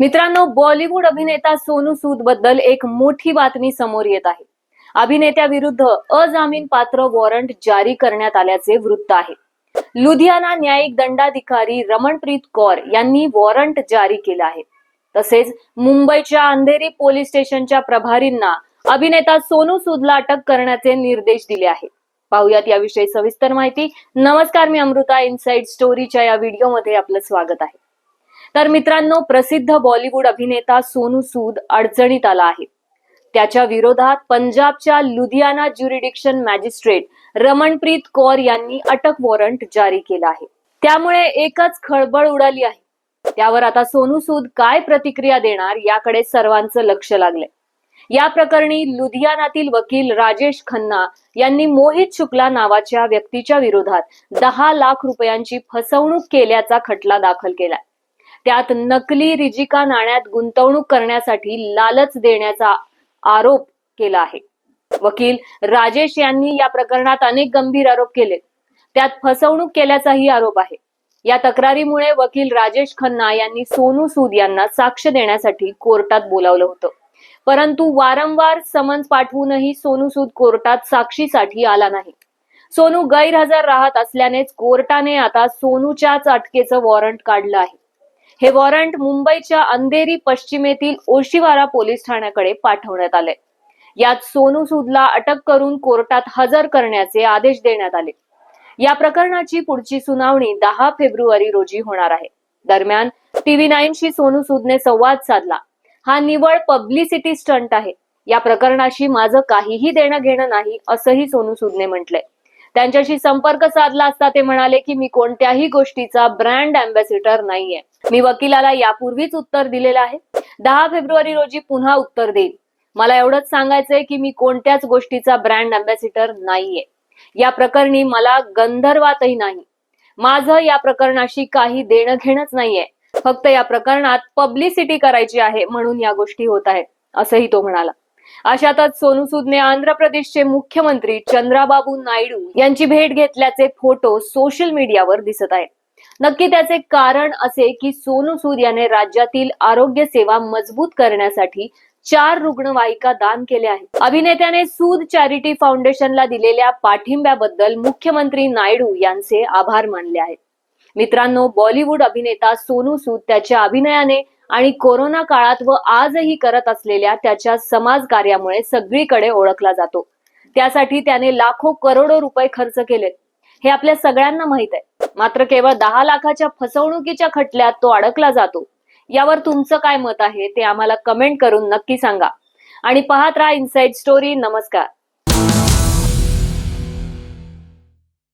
मित्रांनो बॉलिवूड अभिनेता सोनू सूदबद्दल एक मोठी बातमी समोर येत आहे. अभिनेत्याविरुद्ध अजामीन पात्र वॉरंट जारी करण्यात आल्याचे वृत्त आहे. लुधियाना न्यायिक दंडाधिकारी रमणप्रीत कौर यांनी वॉरंट जारी केलं आहे. तसेच मुंबईच्या अंधेरी पोलीस स्टेशनच्या प्रभारींना अभिनेता सोनू सूदला अटक करण्याचे निर्देश दिले आहेत पाहुयात याविषयी सविस्तर माहिती. नमस्कार मी अमृता. इनसाइड स्टोरीच्या या व्हिडिओमध्ये आपलं स्वागत आहे. तर मित्रांनो प्रसिद्ध बॉलिवूड अभिनेता सोनू सूद अडचणीत आला आहे. त्याच्या विरोधात पंजाबच्या लुधियाना ज्युरिडिक्शन मॅजिस्ट्रेट रमणप्रीत कौर यांनी अटक वॉरंट जारी केला आहे. त्यामुळे एकच खळबळ उडाली आहे. त्यावर आता सोनू सूद काय प्रतिक्रिया देणार याकडे सर्वांचं लक्ष लागलंय. या प्रकरणी लुधियानातील वकील राजेश खन्ना यांनी मोहित शुक्ला नावाच्या व्यक्तीच्या विरोधात दहा लाख रुपयांची फसवणूक केल्याचा खटला दाखल केलाय. त्यात नकली रिजिका नाण्यात गुंतवणूक करण्यासाठी लालच देण्याचा आरोप केला आहे. वकील राजेश यांनी या प्रकरणात अनेक गंभीर आरोप केले. त्यात फसवणूक केल्याचाही आरोप आहे. या तक्रारीमुळे वकील राजेश खन्ना यांनी सोनू सूद यांना साक्ष देण्यासाठी कोर्टात बोलावलं होतं. परंतु वारंवार समन्स पाठवूनही सोनू सूद कोर्टात साक्षीसाठी आला नाही. सोनू गैरहजर राहत असल्यानेच कोर्टाने आता सोनूच्याच अटकेचं वॉरंट काढलं आहे. हे वॉरंट मुंबईच्या अंधेरी पश्चिमेतील ओशिवारा पोलीस ठाण्याकडे पाठवण्यात आले. यात सोनू सूदला अटक करून कोर्टात हजर करण्याचे आदेश देण्यात आले. या प्रकरणाची पुढची सुनावणी दहा फेब्रुवारी रोजी होणार आहे. दरम्यान टीव्ही नाईनशी सोनू सूदने संवाद साधला. हा निवळ पब्लिसिटी स्टंट आहे. या प्रकरणाशी माझं काहीही देणं घेणं नाही असंही सोनू सूदने म्हटलंय त्यांच्याशी संपर्क साधला असता ते म्हणाले की मी कोणत्याही गोष्टीचा ब्रँड अँबॅसिडर नाहीये. मी वकिलाला यापूर्वीच उत्तर दिलेलं आहे. दहा फेब्रुवारी रोजी पुन्हा उत्तर देईल मला एवढंच सांगायचंय की मी कोणत्याच गोष्टीचा ब्रँड अँबॅसिडर नाहीये. या प्रकरणी मला गंधर्वातही नाही. माझं या प्रकरणाशी काही देणं घेणंच नाहीये. फक्त या प्रकरणात पब्लिसिटी करायची आहे म्हणून या गोष्टी होत आहेत असंही तो म्हणाला. अशातच सोनू सूदने आंध्र प्रदेशचे मुख्यमंत्री चंद्राबाबू नायडू यांची भेट घेतल्याचे फोटो सोशल मीडियावर दिसत आहेत. नक्की त्याचे कारण असे की सोनू सूद याने राज्यातील आरोग्य सेवा मजबूत करण्यासाठी चार रुग्णवाहिका दान केल्या आहेत. अभिनेत्याने सूद चॅरिटी फाउंडेशनला दिलेल्या पाठिंब्याबद्दल मुख्यमंत्री नायडू यांचे आभार मानले आहेत. मित्रांनो बॉलिवूड अभिनेता सोनू सूद त्याच्या अभिनयाने आणि कोरोना काळात व आजही करत असलेल्या त्याच्या समाज कार्यामुळे सगळीकडे ओळखला जातो. त्यासाठी त्याने लाखो करोडो रुपये खर्च केलेत हे आपल्या सगळ्यांना माहीत आहे. मात्र केवळ दहा लाखाच्या फसवणुकीच्या खटल्यात तो अडकला जातो. यावर तुमचं काय मत आहे ते आम्हाला कमेंट करून नक्की सांगा. आणि पाहत राहा इनसाइड स्टोरी नमस्कार.